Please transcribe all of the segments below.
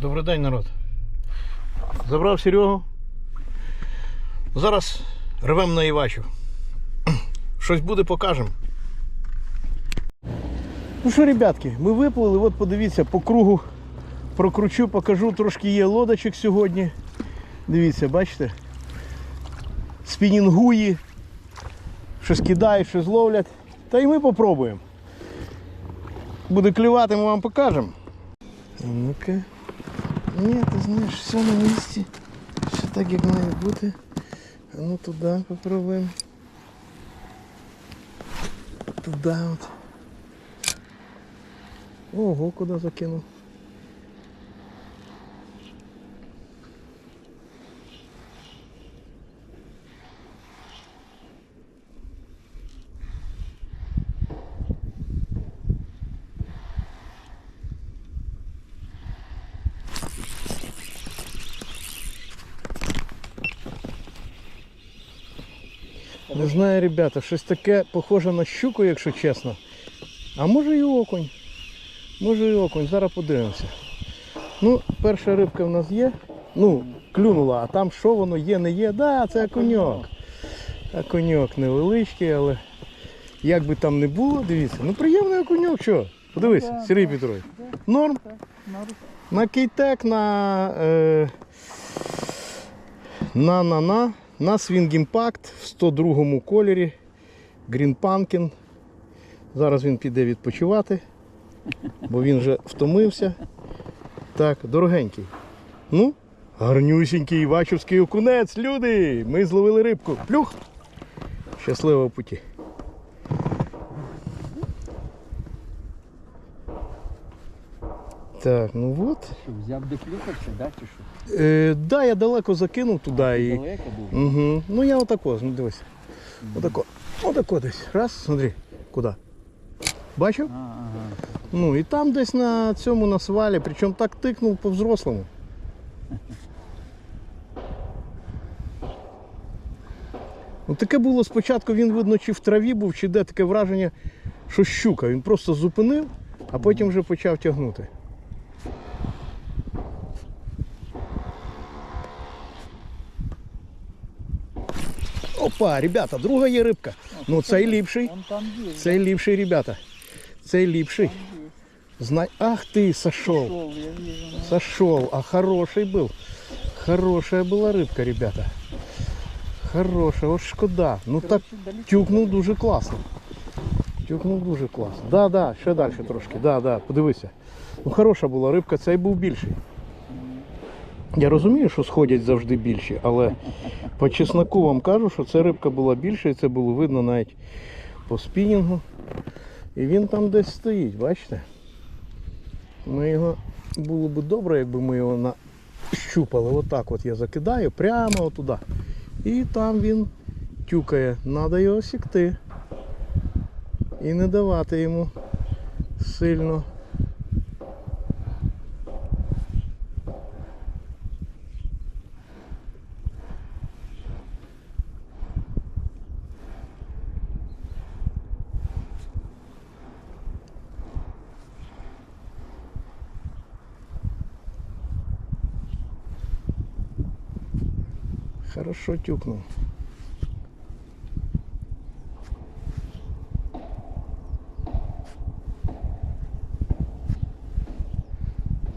Добрий день, народ. Забрав Серегу. Зараз рвем на Івачу. Щось буде, покажемо. Ну що, ребятки, ми виплили, от подивіться, по кругу прокручу, покажу, трошки є лодочок сьогодні. Дивіться, бачите? Спінінгуї, щось кидають, щось ловлять. Та й ми попробуємо. Буде клювати, ми вам покажемо. Ну-ка. Ні, ты знаешь, все на месте. Все так, як має. А ну туда попробуем. Туда вот. Ого, куда закинув. Не знаю, ребята, щось таке похоже на щуку, якщо чесно. А може і окунь. Може і окунь, зараз подивимося. Ну, перша рибка в нас є. Ну, клюнула, а там що воно є, не є. Да, це окуньок. Окуньок невеличкий, але як би там не було, дивіться. Ну приємний окуньок, що? Подивись, Сергій. Петрович. Норм. На кейтек, на е, на на Swing Impact в 102 кольорі. Green Pumpkin. Зараз він піде відпочивати, бо він вже втомився. Так, дорогенький. Ну, гарнюсінький Івачівський окунець, люди! Ми зловили рибку. Плюх! Щасливого путі. Так, ну от. Що, взяв до клюкався, да, чи що? Е, да, я далеко закинув туди А, і. Далеко був? Угу. Ну я отако, ну дивись. Отако. Отако десь. Раз, смотри, куди. Бачив? А, ага. Ну і там десь на цьому на свалі, причому так тикнув по-взрослому. Ну таке було спочатку, він видно, чи в траві був, чи де таке враження, що щука. Він просто зупинив, а потім вже почав тягнути. Опа, ребята, друга є рибка. Ну цей ліпший. Он там є. Цей ліпший, ребята. Цей ліпший. Знай. Ах ты, сошел. Пішов, я вижу. ну. Сошел. А хороший был. Хорошая была рыбка, ребята. Хорошая, от шкода. Ну так Коротше, далеко. тюкнув дуже класно. Тюкнув дуже класно. Да, да, ще далі трошки. Да, да, подивися. Ну хороша була рибка, цей був більший. Я розумію, що сходять завжди більші, але по чесноку вам кажу, що ця рибка була більша і це було видно навіть по спінінгу. І він там десь стоїть, бачите? Ми його було б добре, якби ми його нащупали. Отак от я закидаю прямо отуди. І там він тюкає. Треба його сікти. І не давати йому сильно. Хорошо тюкнув.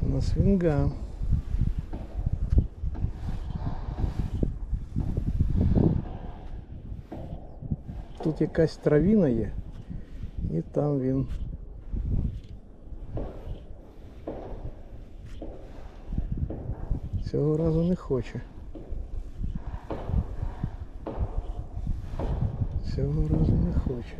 На свинга. Тут якась травіна є, і там він. Цього разу не хоче. Цього разу не хоче.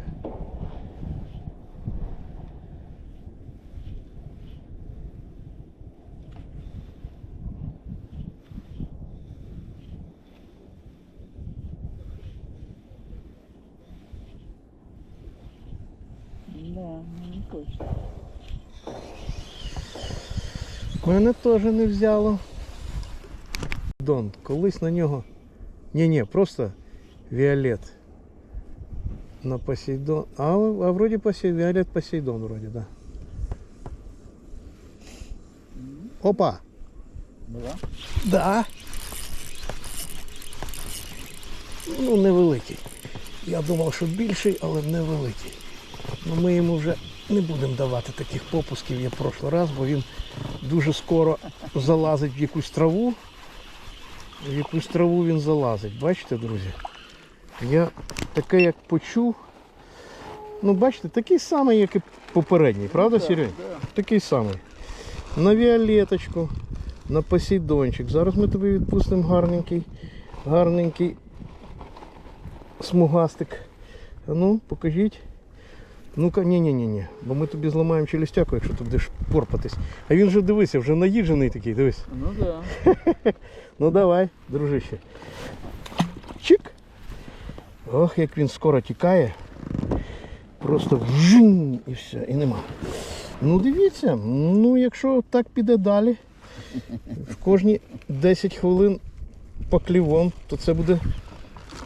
Да, ну не хоче. Мене теж не взяло. Дон, колись на нього. Ні-ні, просто Віолет. На Посейдон. А, а вроді Посей... Віолет Посейдон, вроді, да. Опа! Була? Да. Ну, невеликий. Я думав, що більший, але невеликий. Ну, ми йому вже не будемо давати таких попусків, як в прошлий раз, бо він дуже скоро залазить в якусь траву. В якусь траву він залазить. Бачите, друзі? Я таке як почув. Ну, бачите, такий самий, як і попередній, правда, Сергій? Да. Такий самий. На віолеточку, на посейдончик. Зараз ми тобі відпустимо гарненький, гарненький смугастик. Ну, покажіть. Ну-ка, ні-ні-ні, бо ми тобі зламаємо челюстяку, якщо ти будеш порпатись. А він же дивися, вже наїджений такий, дивись. Ну да. Ну давай, дружище. Ох, як він скоро тікає. Просто вжин і все, і нема. Ну дивіться, ну якщо так піде далі, в кожні 10 хвилин поклівон, то це буде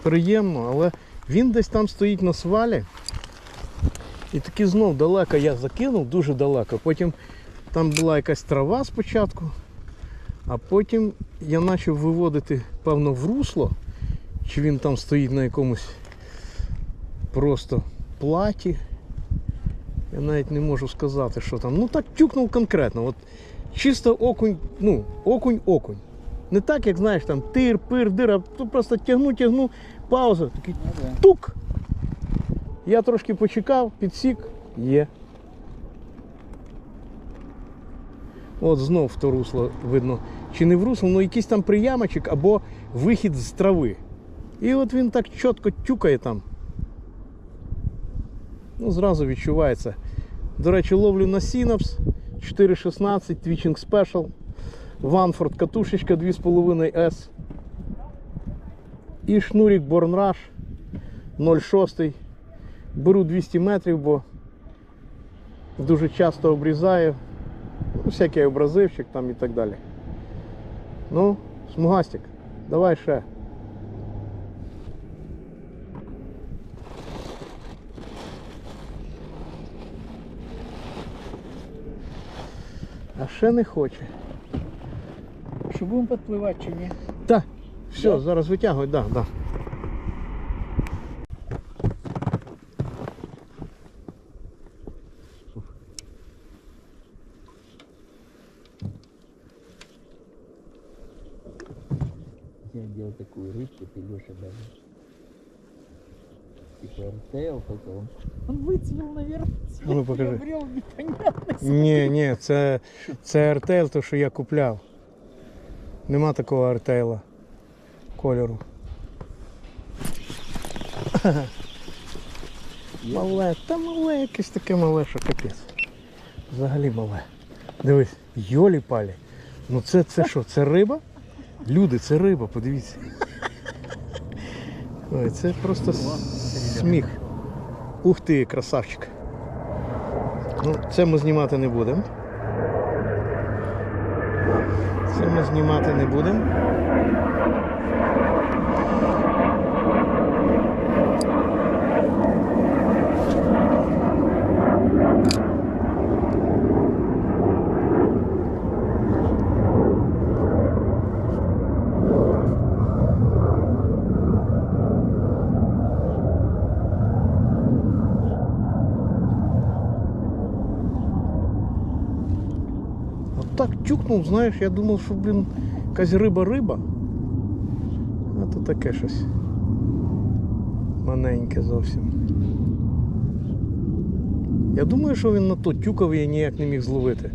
приємно, але він десь там стоїть на свалі. І таки знов далеко я закинув, дуже далеко. Потім там була якась трава спочатку. А потім я почав виводити, певно, в русло, чи він там стоїть на якомусь просто платі. Я навіть не можу сказати, що там. Ну так тюкнув конкретно. От чисто окунь, ну, окунь-окунь. Не так, як знаєш, там тир, пир, дир, тут просто тягну, тягну, пауза. Такий Ну тук. Я трошки почекав, підсік, є. От знов в то русло видно. Чи не в русло, ну якийсь там приямочок або вихід з трави. І от він так чітко тюкає там. Ну, зразу відчувається. До речі, ловлю на Synapse 4.16 Twitching Special. Ванфорд катушечка 2,5 S. І шнурик Born Rush 0,6. Беру 200 метрів, бо дуже часто обрізаю. Ну, всякий образивчик там і так далі. Ну, смугастик, давай ще. А ще не хоче. Що будемо підпливати чи ні? Та, все, Да? зараз витягуй, да, да. Я делал такую рыбку, ты Леша даже. Типа РТЛ потом. Он выцвел, наверное. А ну, покажи. Ні, ні, це, це артейл, то що я купляв. Нема такого артейла кольору. Мале, та мале, якесь таке мале, що капець. Взагалі мале. Дивись, йолі палі. Ну це, це що, це риба? Люди, це риба, подивіться. Ой, це просто сміх. Ух ти, красавчик. Ну, це ми знімати не будемо. Це ми знімати не будемо. От тюкнув, знаєш, я думав, що, блін, якась риба-риба. А то таке щось. Маленьке зовсім. Я думаю, що він на то тюкав і я ніяк не міг зловити.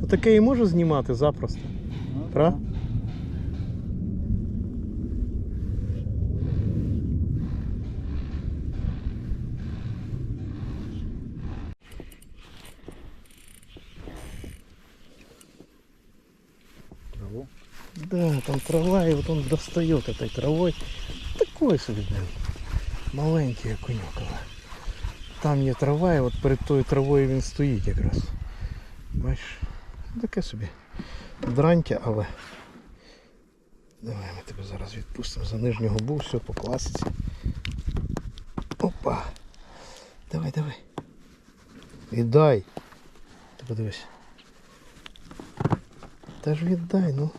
Ну, таке і може знімати запросто. Ну, Правда? Траву. Да, там трава, и вот он достает этой травой. Такой собі, блин. Маленький окуньок. Там є трава, і от перед тою травою він стоїть якраз. Бачиш? Таке собі. Дрантя, але. Давай ми тебе зараз відпустимо за нижню губу, все по класиці. Опа. Давай, давай. Віддай. Ти подивись. Та ж віддай, ну.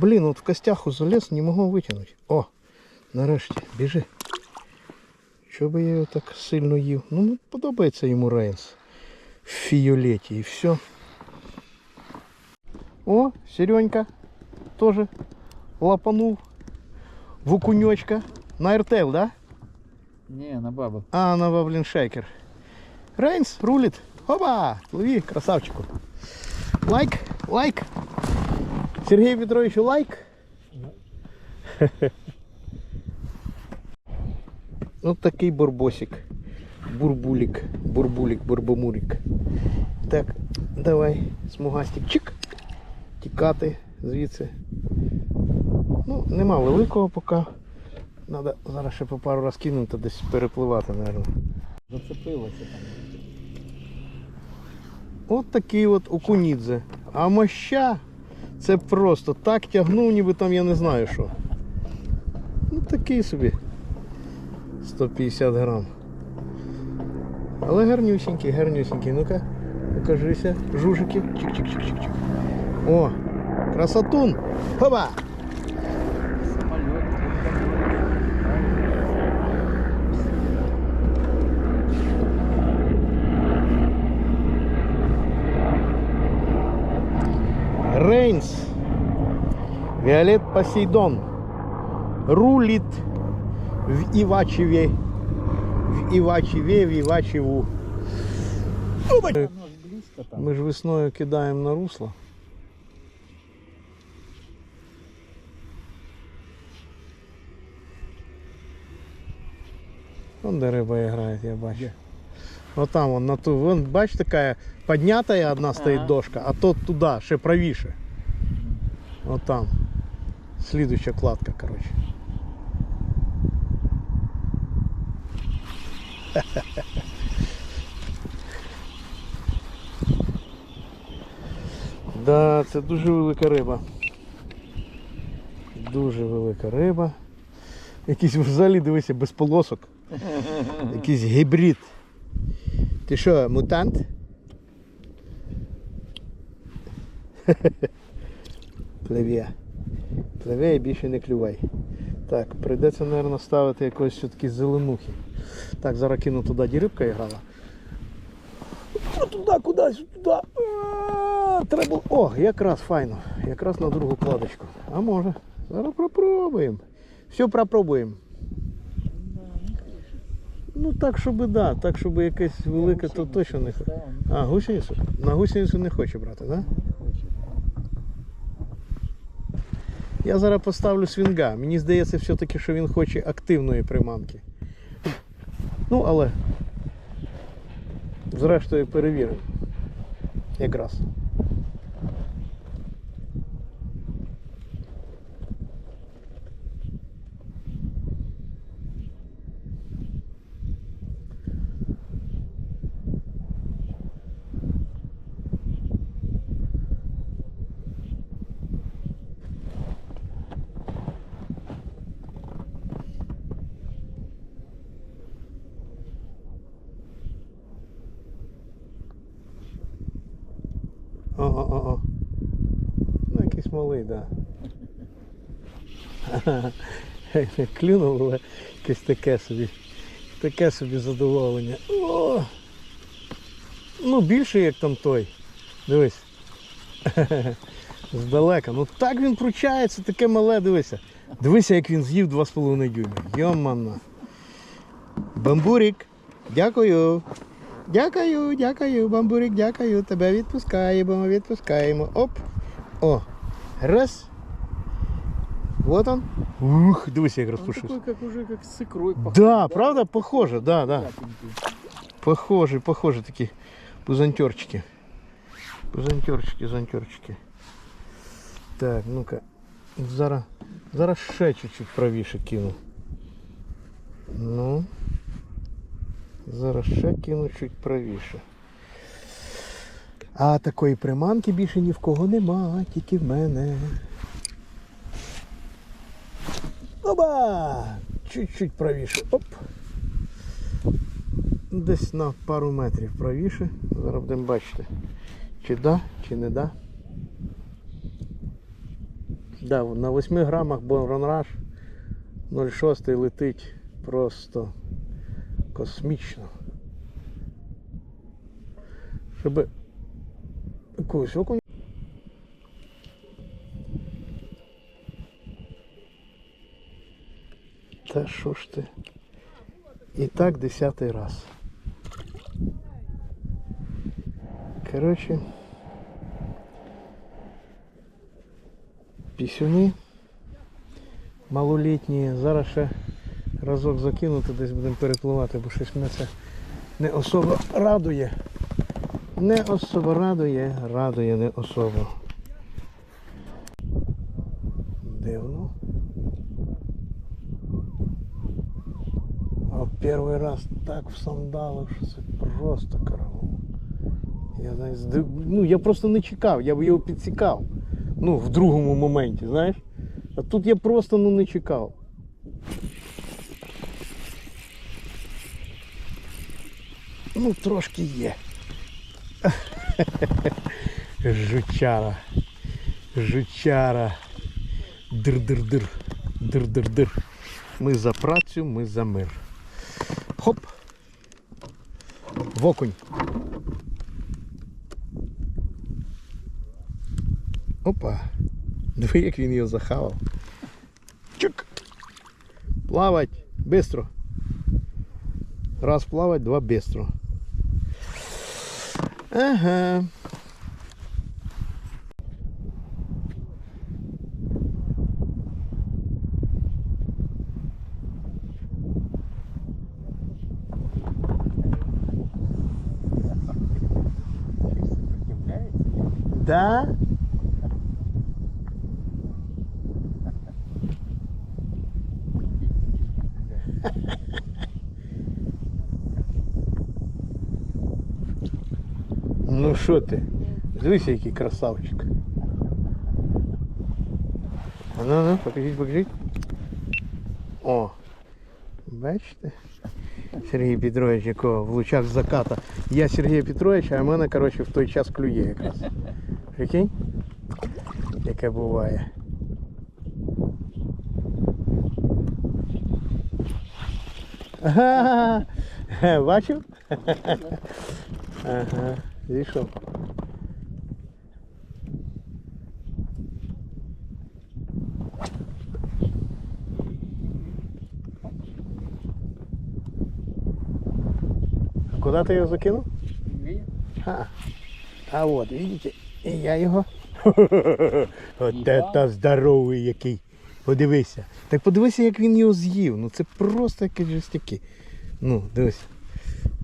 Блін, от в костяху залез, не можу витягнути. О, нарешті, біжи. Що би я його так сильно їв? Ну, подобається йому Рейнс. В фіолеті і все. О, Серенька теж лапанув в. На РТЛ, да? Не, на бабу. А, на Ваблін Шейкер. Рейнс рулит. Опа! Лови, красавчику. Лайк, лайк. Сергей Петровичу лайк. Вот такий бурбосик. Бурбулик. Бурбулик, бурбомурик. Так, давай, смугастик. Чик. Тікати звідси. Ну, нема великого поки. Надо зараз ще по пару раз кинути, десь перепливати, мабуть. Зацепилося там. От такий от окунідзе. А моща це просто так тягнув, ніби там я не знаю що. Ну такий собі. 150 грам. Але гарнюсінький, гарнюсінький. Ну-ка, покажися. Жужики. Чик-чик-чик-чик-чик. О! Красотун! Хоба! Рейнс. Виолет Посейдон. Рулит в Ивачеве. В Ивачеве, в Ивачеву. Оно ж близко там. Ми ж весною кидаємо на русло. Вон де риба грає, я бачу. Де? Вот там вон на ту, вон, бач, такая поднятая одна стоит Ага. дошка, а то туда, ще правіше. Вот там. Слідуюча кладка, короче. Да, це дуже велика риба. Дуже велика риба. Якийсь взагалі, дивися, без полосок. Якийсь гібрид. Ти що, мутант? Пливе. Пливе і більше не клювай. Так, прийдеться, мабуть, ставити якось все-таки зеленухи. Так, зараз кину туди, де рибка грала. Туди, кудись, туди. Треба. О, якраз файно. Якраз на другу кладочку. А може. Зараз пропробуємо. Все пропробуємо. Ну так, щоб да, так, щоб якесь велике, то точно не хоче. А, гусеницю? На гусеницю не хоче брати, так? Да? Не хоче. Я зараз поставлю свінга. Мені здається все-таки, що він хоче активної приманки. Ну, але зрештою перевіримо. Якраз. О-о-о. Ну, якийсь малий, так. Да. Клюнув, але якесь таке собі. Таке собі задоволення. О! Ну, більше як там той. Дивись. Здалека. Ну так він пручається, таке мале, дивися. Дивися, як він з'їв 2,5 дюйма. Йомана. Бамбурик. Дякую. Дякую, дякую, бамбурик, дякую. Тебе відпускаємо, відпускаємо. Оп. О. Раз. Вот он. Ух, дивися, як Он розпушився. такой, как уже как с икрой похож. Да, правда, похоже, да, да. Похожі, похожі такі пузантерчики. Пузантерчики, зантерчики. Так, ну-ка. Зараз, зараз ще чуть-чуть правіше кину. Ну. Зараз ще кину чуть правіше. А такої приманки більше ні в кого нема, тільки в мене. Оба! Чуть-чуть правіше. Оп. Десь на пару метрів правіше. Зараз будемо бачити, чи да, чи не да. Да, на 8 грамах Бонронраш 0,6 летить просто космічно. Щоб якогось окунь. Та що ж ти? І так десятий раз. Коротше. Пісюни малолітні. Зараз ще разок закинути, десь будемо перепливати, бо щось мене це не особо радує. Не особо радує, радує не особо. Дивно. А перший раз так всандалив, що це просто караул. Я, ну, я просто не чекав, я б його підсікав. Ну, в другому моменті, знаєш. А тут я просто ну, не чекав. Ну, трошки є. Жучара. Жучара. Дир-дир-дир. Дир-дир-дир. Ми за працю, ми за мир. Хоп. В окунь. Опа. Диви, як він його захавав. Чук. Плавать. Бистро. Раз плавать, два бистро. Ага. Да? Ну що ти? Дивися, який красавчик. А ну, ну, покажіть, покажіть. О, бачите? Сергій Петрович, якого в лучах заката. Я Сергій Петрович, а мене, коротше, в той час клює якраз. Прикинь? Яке буває. Ага, бачив? Ага, зійшов. А куди ти його закинув? А, а от, видите, і я його. От це здоровий який. Подивися. Так подивися, як він його з'їв. Ну це просто якісь жестяки. Ну, дивись.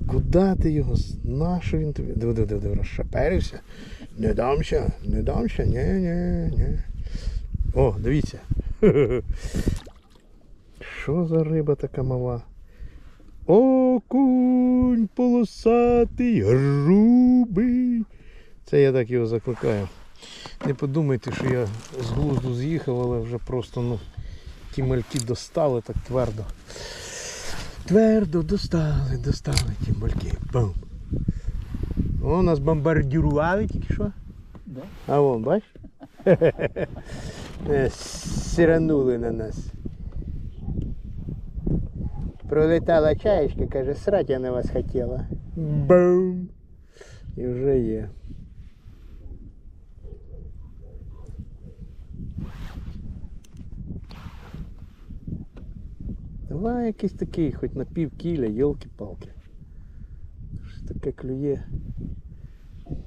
Куди ти його? Нащо він тобі? Диви, диви, диви, розшаперився. Не дамся, не дамся, ні, ні, ні. О, дивіться. Що за риба така мала? Окунь полосатий, грубий. Це я так його закликаю. Не подумайте, що я з глузду з'їхав, але вже просто ну, ті мальки достали так твердо. Твердо достали, достали ті мальки. Бум. О, нас бомбардірували тільки що. Да? А вон, бач? Е, Сиранули на нас. Пролетала чаєчка, каже, срать я на вас хотіла. Бум! І вже є. Давай якийсь такий, хоч на пів кіля, йолки-палки. Щось таке клює.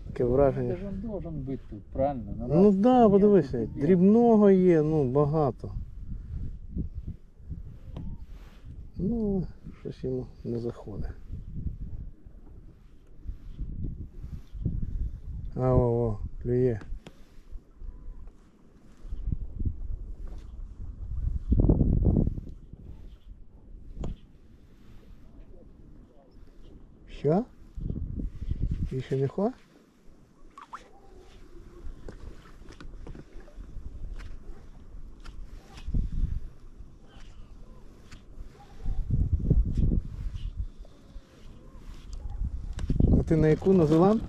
Таке враження. Это же он должен быть тут, правильно? На Ну нас да, подивися, дрібного є, ну багато. Ну, щось йому не заходить. А о, о, клює. Що? Більше не хоче? А ти на яку на Зеланд?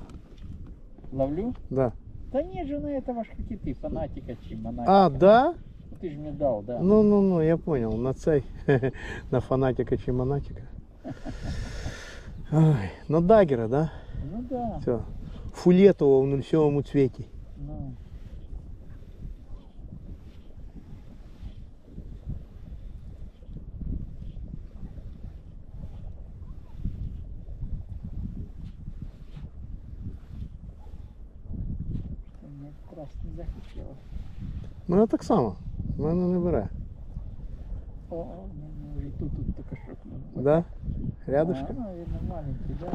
Ловлю? Да. Да нет же на это ваш как и ты, фанатика чи монатика. А, да? Ну, Ты же мне дал, да. Ну, ну, ну, я понял. На цей. На фанатика чи монатика. Ой, на дагера, да? Ну да. Все. Фулетово в нульсовому цвіті. Ну. Не захотелось. Мене так само. Мене не бере. О, о, ну, и тут, тут клюнул. Да? Рядышком? А, ну, наверное, маленький, да.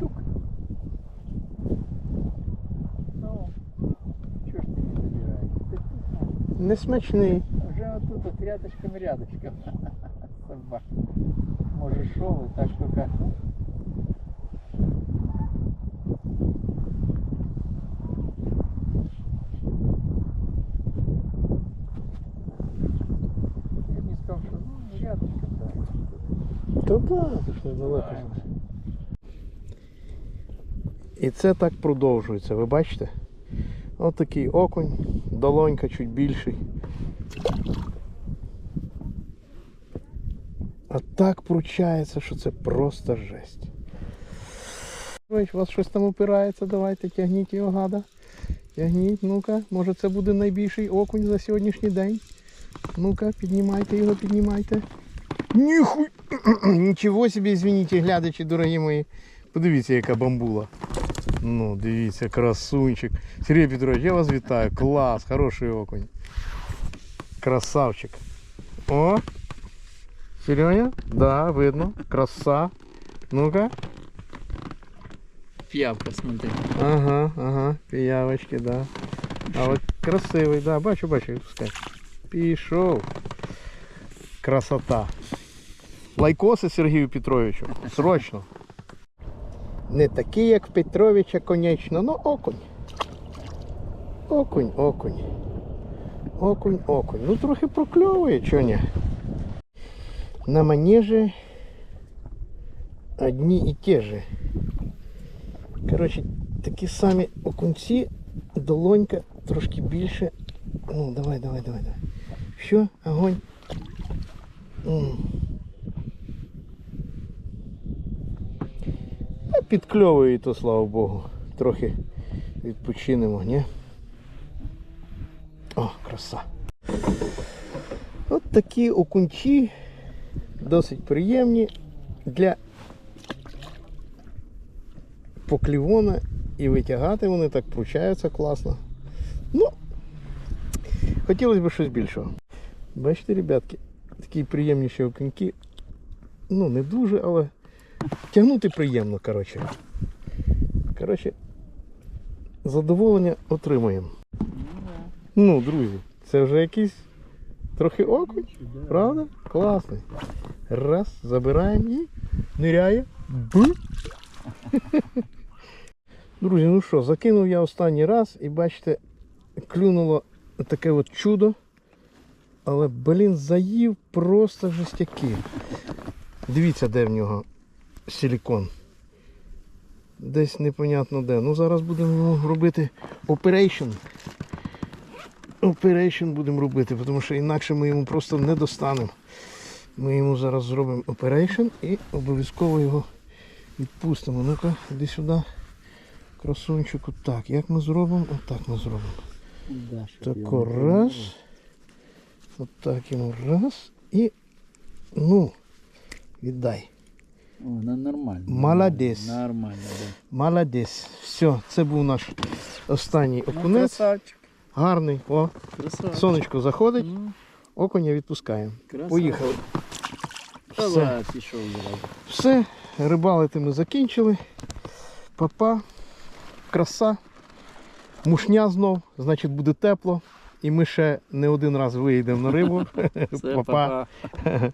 Тук. Ну, чё ж ты не забираешь? Ты тут, не смачний. Вже отут от рядышком-рядышком. Собака. Може шов, так только І це так продовжується, ви бачите? Ось такий окунь, долонька чуть більший. А так пручається, що це просто жесть. Ой, у вас щось там опирається, давайте тягніть його гада. Тягніть, ну-ка, може це буде найбільший окунь за сьогоднішній день. Ну-ка, піднімайте його, піднімайте. Ніхуй! Нічого собі, звініть, глядачі, дорогі мої. Подивіться, яка бамбула. Ну, дивіться, красунчик. Сергій Петрович, я вас вітаю. Клас, хороший окунь. Красавчик. О! Сереня? Да, видно. Краса. Ну-ка. Пиявка, смотри. Ага, ага. Пиявочки, да. А от красивий, да. Бачу, бачу, відпускай. Пішов. Красота. Лайкоси Сергію Петровичу. Срочно. Не такий, як Петровича, конечно, но окунь. Окунь, окунь. Окунь, окунь. Ну трохи прокльовує, чого ні. На манежі одні і ті же. Коротше, такі самі окунці, долонька трошки більше. Ну, давай, давай, давай, давай. Все, огонь. М. А підкльовує то, слава Богу. Трохи відпочинемо, ні? О, краса. От такі окунці досить приємні для поклівона і витягати вони так получаються класно. Ну, хотілося б щось більшого. Бачите, ребятки, такі приємніші окуньки. Ну, не дуже, але тягнути приємно, коротше. Коротше, задоволення отримуємо. Ну. Друзі, це вже якийсь трохи окунь, правда? Класний. Раз, забираємо і ниряє. Друзі, ну що, закинув я останній раз і бачите, клюнуло таке от чудо. Але, блін, заїв просто жестяки. Дивіться, де в нього силікон. Десь непонятно де. Ну зараз будемо робити operation. Operation будемо робити, тому що інакше ми йому просто не достанемо. Ми йому зараз зробимо operation і обов'язково його відпустимо. Ну-ка, іди сюди. Красунчику. Так, як ми зробимо? Отак ми зробимо. Да, Тако раз. Отак йому раз. І ну, віддай. О, ну нормально. Молодец. Нормально, да. Молодець. Все, це був наш останній Ну, окунець. красавчик. Гарний. О, Красавчик. сонечко заходить, Ну, окуня відпускаємо. красавчик. Поїхали. Все. Давай, пішов зразу. Все, рибалити ми закінчили. Папа, краса, мушня знов, значить буде тепло. І ми ще не один раз виїдемо на рибу. Все, Папа. папа.